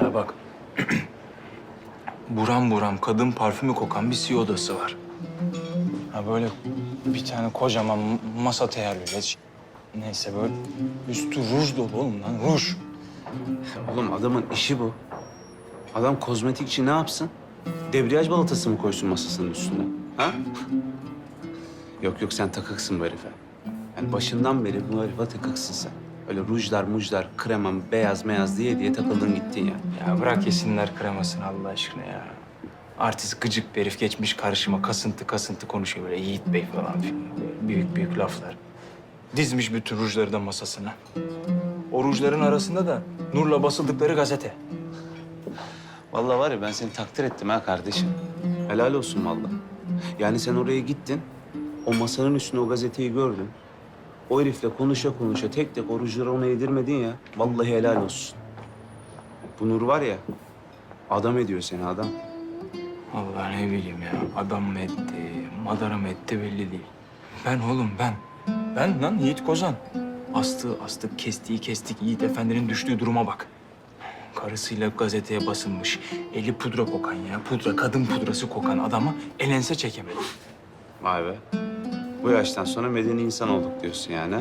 Ya bak. buram buram kadın parfümü kokan bir CEO odası var. Ha böyle bir tane kocaman masa teğerliyle. Neyse böyle üstü ruj dolu oğlum lan ruj. Oğlum adamın işi bu. Adam kozmetikçi ne yapsın? Debriyaj balatası mı koysun masasının üstüne? Ha? yok yok sen takıksın bu herife. Yani başından beri bu herife takıksın sen. Öyle rujlar, mujlar, kremam, beyaz meyaz diye diye takıldın gittin ya. Ya bırak yesinler kremasını Allah aşkına ya. Artist gıcık bir herif geçmiş karşıma kasıntı kasıntı konuşuyor böyle Yiğit Bey falan filan. Büyük büyük laflar. Dizmiş bütün rujları da masasına. O rujların arasında da Nur'la basıldıkları gazete. Vallahi var ya ben seni takdir ettim ha kardeşim. Helal olsun vallahi. Yani sen oraya gittin, o masanın üstünde o gazeteyi gördün. O herifle konuşa konuşa tek tek o rujları ona yedirmedin ya. Vallahi helal olsun. Bu Nur var ya, adam ediyor seni adam. Allah ne bileyim ya. Adam mı etti, madara mı etti belli değil. Ben oğlum ben. Ben lan Yiğit Kozan. Astığı astık, kestiği kestik. Yiğit Efendi'nin düştüğü duruma bak. Karısıyla gazeteye basılmış. Eli pudra kokan ya. Pudra, kadın pudrası kokan adama el ense çekemedi. Vay be. Bu yaştan sonra medeni insan olduk diyorsun yani. ha?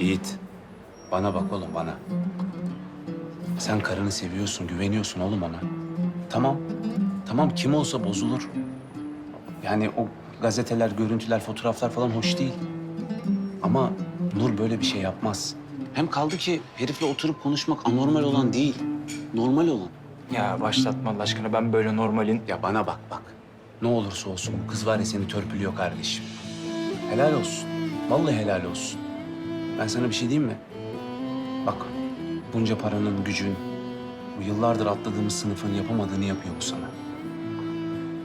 Yiğit, bana bak oğlum bana. Sen karını seviyorsun, güveniyorsun oğlum ona. Tamam, tamam kim olsa bozulur. Yani o gazeteler, görüntüler, fotoğraflar falan hoş değil. Ama Nur böyle bir şey yapmaz. Hem kaldı ki herifle oturup konuşmak anormal olan değil, normal olan. Ya başlatma Allah aşkına. Ben böyle normalin... Ya bana bak bak. Ne olursa olsun bu kız var ya seni törpülüyor kardeşim. Helal olsun. Vallahi helal olsun. Ben sana bir şey diyeyim mi? Bak bunca paranın, gücün, bu yıllardır atladığımız sınıfın yapamadığını yapıyor bu sana.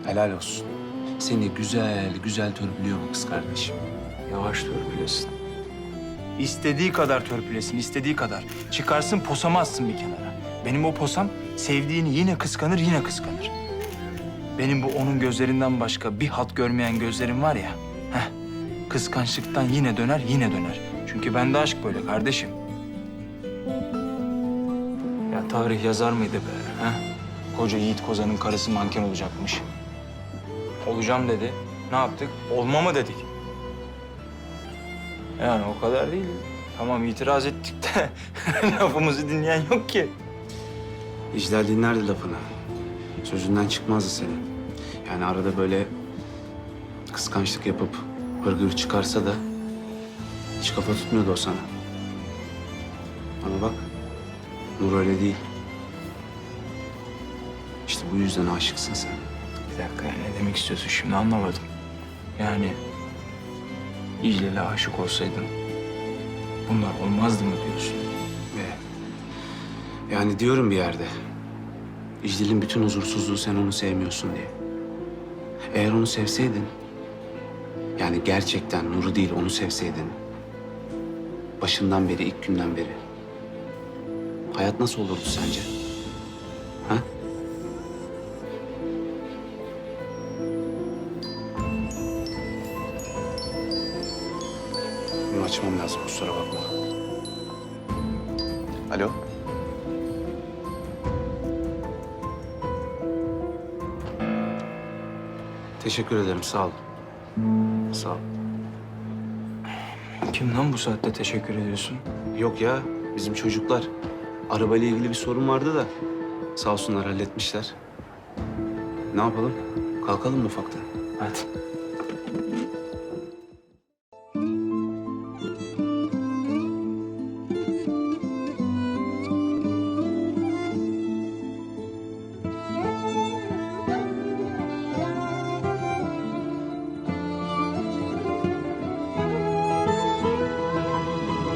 Helal olsun. Seni güzel güzel törpülüyor bu kız kardeşim. Yavaş törpülesin. İstediği kadar törpülesin, istediği kadar. Çıkarsın posama atsın bir kenara. Benim o posam sevdiğini yine kıskanır, yine kıskanır. Benim bu onun gözlerinden başka bir hat görmeyen gözlerim var ya. Heh, kıskançlıktan yine döner, yine döner. Çünkü bende aşk böyle kardeşim. Ya tarih yazar mıydı be? Heh? Koca Yiğit Kozan'ın karısı manken olacakmış. Olacağım dedi. Ne yaptık? Olma mı dedik? Yani o kadar değil. Tamam itiraz ettik de lafımızı dinleyen yok ki. İclal dinlerdi lafını. Sözünden çıkmazdı senin. Yani arada böyle kıskançlık yapıp hırgür çıkarsa da hiç kafa tutmuyordu o sana. Ama bak Nur öyle değil. İşte bu yüzden aşıksın sen. Bir dakika ya, ne demek istiyorsun şimdi anlamadım. Yani İclal'e aşık olsaydın bunlar olmazdı mı diyorsun? Ve yani diyorum bir yerde. İcdil'in bütün huzursuzluğu sen onu sevmiyorsun diye. Eğer onu sevseydin, yani gerçekten Nur'u değil onu sevseydin, başından beri, ilk günden beri, hayat nasıl olurdu sence? Ha? Bunu açmam lazım, kusura bakma. Alo? Teşekkür ederim, sağ ol. Sağ ol. Kim lan bu saatte teşekkür ediyorsun? Yok ya, bizim çocuklar. Arabayla ilgili bir sorun vardı da sağ olsunlar halletmişler. Ne yapalım? Kalkalım mı ufaktan? Hadi.